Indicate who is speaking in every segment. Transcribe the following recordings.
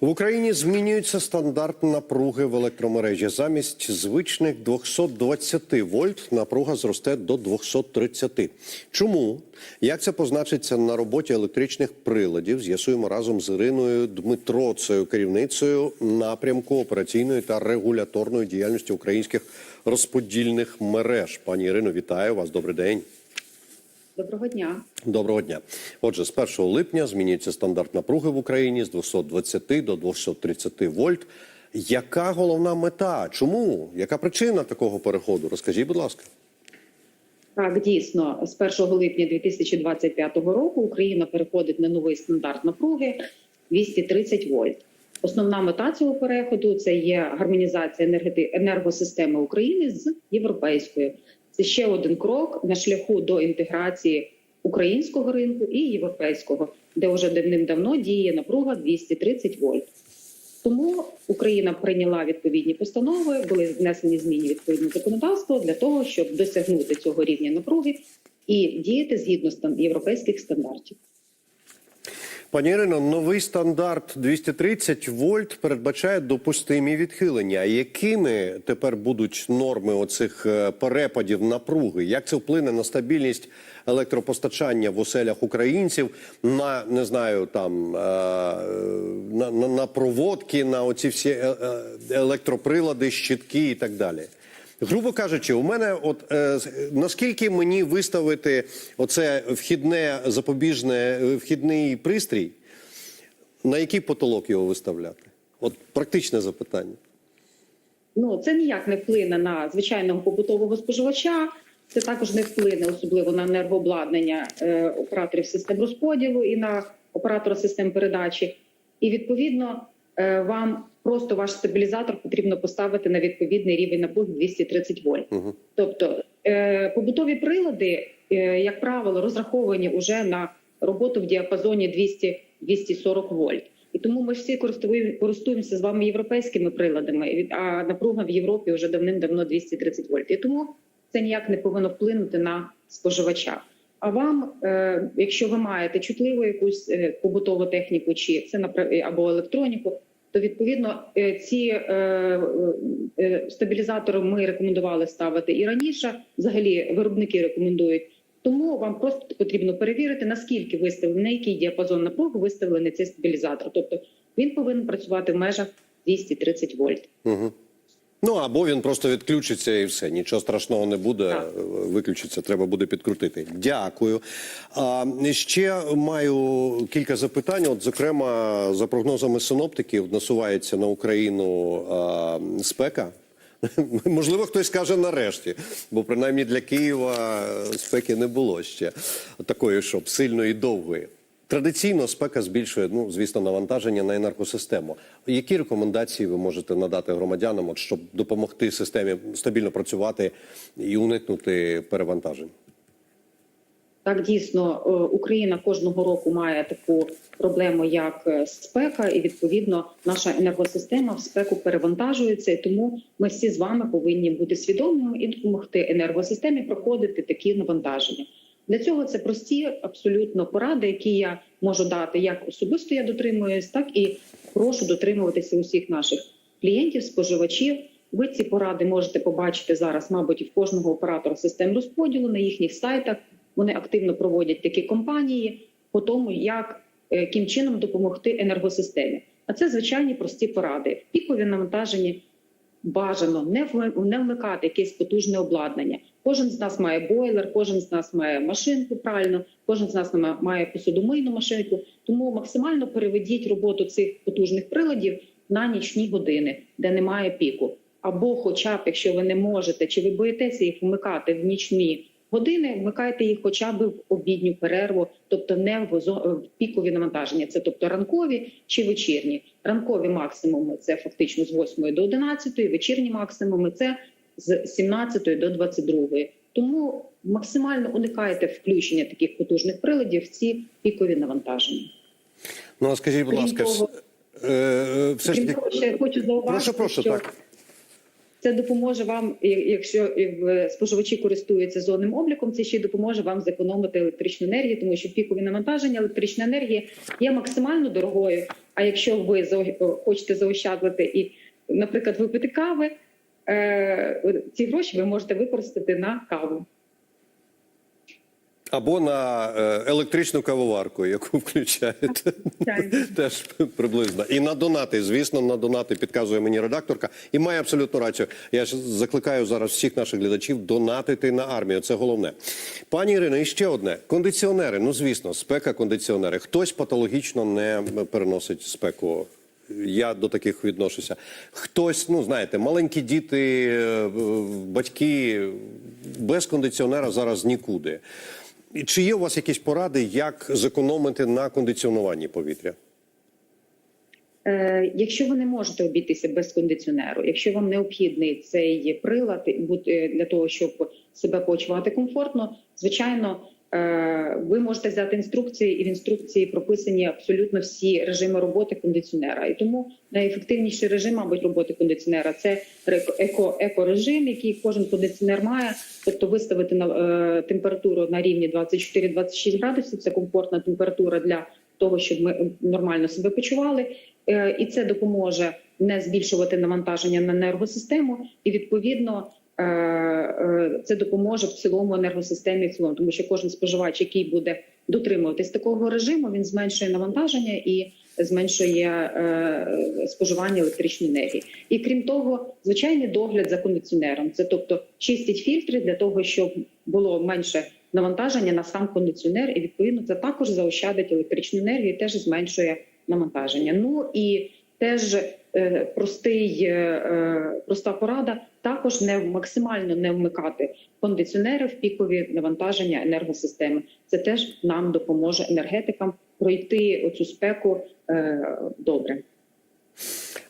Speaker 1: В Україні змінюється стандарт напруги в електромережі. Замість звичних 220 вольт напруга зросте до 230. Чому? Як це позначиться на роботі електричних приладів? З'ясуємо разом з Іриною Дмитроцею, керівницею напрямку операційної та регуляторної діяльності українських розподільних мереж. Пані Ірино, вітаю вас. Добрий день.
Speaker 2: Доброго дня.
Speaker 1: Доброго дня. Отже, з 1 липня змінюється стандарт напруги в Україні з 220 до 230 вольт. Яка головна мета? Чому? Яка причина такого переходу? Розкажіть, будь ласка.
Speaker 2: Так, дійсно, з 1 липня 2025 року Україна переходить на новий стандарт напруги 230 вольт. Основна мета цього переходу це є гармонізація енергосистеми України з європейською. Це ще один крок на шляху до інтеграції українського ринку і європейського, де вже давним-давно діє напруга 230 вольт. Тому Україна прийняла відповідні постанови, були внесені зміни відповідне законодавство для того, щоб досягнути цього рівня напруги і діяти згідно європейських стандартів.
Speaker 1: Пані Ірино, новий стандарт 230 вольт передбачає допустимі відхилення. Якими тепер будуть норми оцих е, перепадів напруги? Як це вплине на стабільність електропостачання в оселях українців? На не знаю, там е, на, на, на проводки, на оці всі е, електроприлади, щитки і так далі? Грубо кажучи, у мене, от е, наскільки мені виставити оце вхідне запобіжне е, вхідний пристрій, на який потолок його виставляти? От практичне запитання.
Speaker 2: Ну це ніяк не вплине на звичайного побутового споживача. Це також не вплине особливо на енергообладнання е, операторів систем розподілу і на оператора систем передачі. І відповідно вам просто ваш стабілізатор потрібно поставити на відповідний рівень напруги 230 вольт.
Speaker 1: Угу.
Speaker 2: Тобто е, побутові прилади, е, як правило, розраховані вже на роботу в діапазоні 200-240 вольт. І тому ми всі користуємо- користуємося з вами європейськими приладами, а напруга в Європі вже давним-давно 230 вольт. І тому це ніяк не повинно вплинути на споживача. А вам, е, якщо ви маєте чутливу якусь е, побутову техніку, чи це напра- або електроніку, то відповідно е, ці е, е, стабілізатори ми рекомендували ставити і раніше. Взагалі виробники рекомендують. Тому вам просто потрібно перевірити, наскільки виставлений, на який діапазон напруги виставлений цей стабілізатор. Тобто він повинен працювати в межах 230 вольт.
Speaker 1: Угу. Ну або він просто відключиться і все. Нічого страшного не буде.
Speaker 2: Так.
Speaker 1: Виключиться, треба буде підкрутити. Дякую. А, ще маю кілька запитань. От, зокрема, за прогнозами синоптиків, насувається на Україну а, спека. Можливо, хтось скаже нарешті, бо принаймні для Києва спеки не було ще такої, щоб сильної і довгої. Традиційно спека збільшує, ну звісно, навантаження на енергосистему. Які рекомендації ви можете надати громадянам, от, щоб допомогти системі стабільно працювати і уникнути перевантажень?
Speaker 2: Так, дійсно, е, Україна кожного року має таку проблему, як е, спека, і відповідно наша енергосистема в спеку перевантажується. І тому ми всі з вами повинні бути свідомими і допомогти енергосистемі проходити такі навантаження. Для цього це прості абсолютно поради, які я можу дати як особисто я дотримуюсь, так і прошу дотримуватися усіх наших клієнтів, споживачів. Ви ці поради можете побачити зараз, мабуть, в кожного оператора систем розподілу на їхніх сайтах. Вони активно проводять такі компанії по тому, як е, яким чином допомогти енергосистемі. А це звичайні прості поради. Пікові навантаженні бажано не вми- не вмикати якесь потужне обладнання. Кожен з нас має бойлер, кожен з нас має машинку правильно, кожен з нас ма- має посудомийну машинку. Тому максимально переведіть роботу цих потужних приладів на нічні години, де немає піку. Або, хоча б, якщо ви не можете, чи ви боїтеся їх вмикати в нічні години, вмикайте їх хоча б в обідню перерву, тобто не в, зо- в пікові навантаження, це тобто ранкові чи вечірні. Ранкові максимуми це фактично з 8 до 11, вечірні максимуми це з 17 до 22. Тому максимально уникайте включення таких потужних приладів в ці пікові навантаження.
Speaker 1: Ну а скажіть, будь
Speaker 2: Крім
Speaker 1: ласка,
Speaker 2: того-
Speaker 1: вс- е, е, все ж таки,
Speaker 2: того, ще я хочу зауважити,
Speaker 1: прошу, прошу,
Speaker 2: що
Speaker 1: так.
Speaker 2: Це допоможе вам, якщо е, споживачі користуються зонним обліком, це ще й допоможе вам зекономити електричну енергію, тому що пікові навантаження електрична енергія є максимально дорогою. А якщо ви хочете заощадити і, наприклад, випити кави, е, ці гроші ви можете використати на каву.
Speaker 1: Або на е, електричну кавоварку, яку включаєте. Теж приблизно. І на донати, звісно, на донати підказує мені редакторка. І має абсолютно рацію. Я ж закликаю зараз всіх наших глядачів донатити на армію. Це головне. Пані Ірино, і ще одне. Кондиціонери. Ну, звісно, спека, кондиціонери. Хтось патологічно не переносить спеку. Я до таких відношуся. Хтось, ну знаєте, маленькі діти, е, батьки без кондиціонера зараз нікуди. Чи є у вас якісь поради, як зекономити на кондиціонуванні повітря?
Speaker 2: Е, Якщо ви не можете обійтися без кондиціонеру, якщо вам необхідний цей прилад для того, щоб себе почувати комфортно, звичайно, е, ви можете взяти інструкції, і в інструкції прописані абсолютно всі режими роботи кондиціонера. І тому найефективніший режим, мабуть, роботи кондиціонера це еко, екорежим, який кожен кондиціонер має, тобто виставити на е, температуру на рівні 24-26 градусів. Це комфортна температура для того, щоб ми нормально себе почували. Е, і це допоможе не збільшувати навантаження на енергосистему, і відповідно е, е, це допоможе в цілому енергосистемі в цілому, тому що кожен споживач, який буде дотримуватись такого режиму, він зменшує навантаження і зменшує е, споживання електричної енергії. І крім того, звичайний догляд за кондиціонером, це тобто чистять фільтри для того, щоб було менше навантаження на сам кондиціонер, і відповідно це також заощадить електричну енергію, і теж зменшує навантаження. Ну і теж е, простий, е, е, проста порада також не максимально не вмикати кондиціонери в пікові навантаження енергосистеми. Це теж нам допоможе енергетикам пройти оцю спеку е, добре.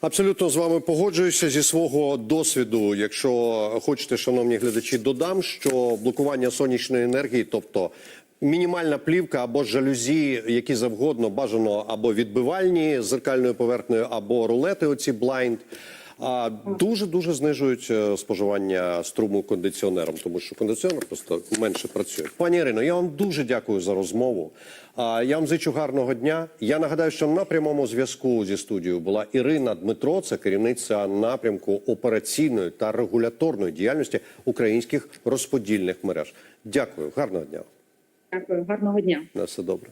Speaker 1: Абсолютно з вами погоджуюся зі свого досвіду. Якщо хочете, шановні глядачі, додам, що блокування сонячної енергії, тобто мінімальна плівка або жалюзі, які завгодно бажано або відбивальні з зеркальною поверхнею, або рулети, оці блайнд. А дуже дуже знижують е, споживання струму кондиціонером, тому що кондиціонер просто менше працює. Пані Ірино, я вам дуже дякую за розмову. Я вам зичу гарного дня. Я нагадаю, що на прямому зв'язку зі студією була Ірина Дмитро, це керівниця напрямку операційної та регуляторної діяльності українських розподільних мереж. Дякую, гарного дня.
Speaker 2: Дякую, гарного дня.
Speaker 1: На все добре.